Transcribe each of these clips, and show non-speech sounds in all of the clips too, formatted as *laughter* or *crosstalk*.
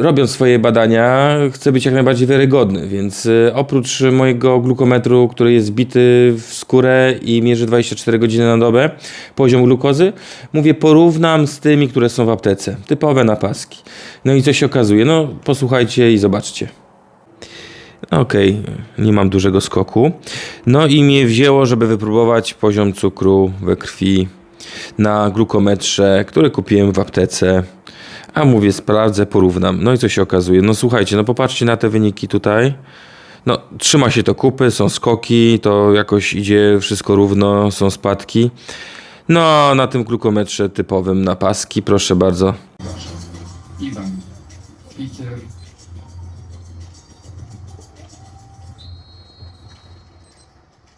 robiąc swoje badania, chcę być jak najbardziej wiarygodny, więc y, oprócz mojego glukometru, który jest bity w skórę i mierzy 24 godziny na dobę poziom glukozy, mówię porównam z tymi, które są w aptece, typowe napaski. No i co się okazuje? No posłuchajcie i zobaczcie. Okej, nie mam dużego skoku. No i mnie wzięło, żeby wypróbować poziom cukru we krwi na glukometrze, który kupiłem w aptece. A mówię, sprawdzę, porównam. No i co się okazuje? No słuchajcie, no popatrzcie na te wyniki tutaj. No, trzyma się to kupy, są skoki, to jakoś idzie wszystko równo, są spadki. No, na tym glukometrze typowym na paski, proszę bardzo. Iwan, Peter,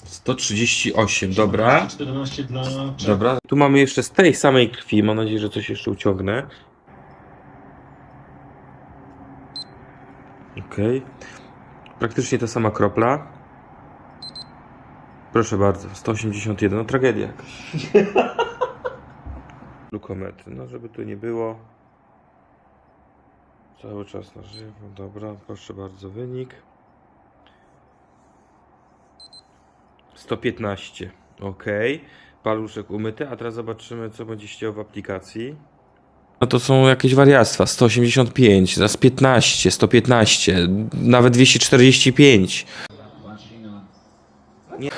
138, dobra. 14 dla Czech. Dobra. Tu mamy jeszcze z tej samej krwi. Mam nadzieję, że coś jeszcze uciągnę. Okej. Praktycznie ta sama kropla. Proszę bardzo, 181. No tragedia jakaś. *laughs* Glukometry. No żeby tu nie było. Cały czas na żywo. Dobra, proszę bardzo, wynik. 115. Ok. Paluszek umyty, a teraz zobaczymy, co będzie się działo w aplikacji. No to są jakieś wariactwa. 185, zaraz 15, 115, nawet 245. Nie.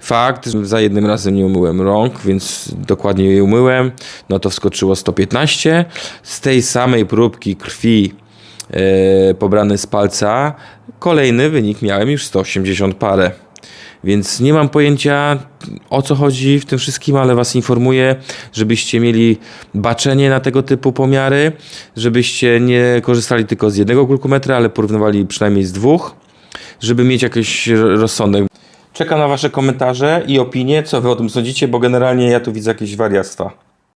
Fakt, że za jednym razem nie umyłem rąk, więc dokładnie je umyłem. No to wskoczyło 115. Z tej samej próbki krwi e, pobrany z palca, kolejny wynik miałem już 180 parę. Więc nie mam pojęcia o co chodzi w tym wszystkim, ale Was informuję, żebyście mieli baczenie na tego typu pomiary, żebyście nie korzystali tylko z jednego glukometra, ale porównywali przynajmniej z dwóch, żeby mieć jakiś rozsądek. Czekam na Wasze komentarze i opinie, co Wy o tym sądzicie, bo generalnie ja tu widzę jakieś wariactwa.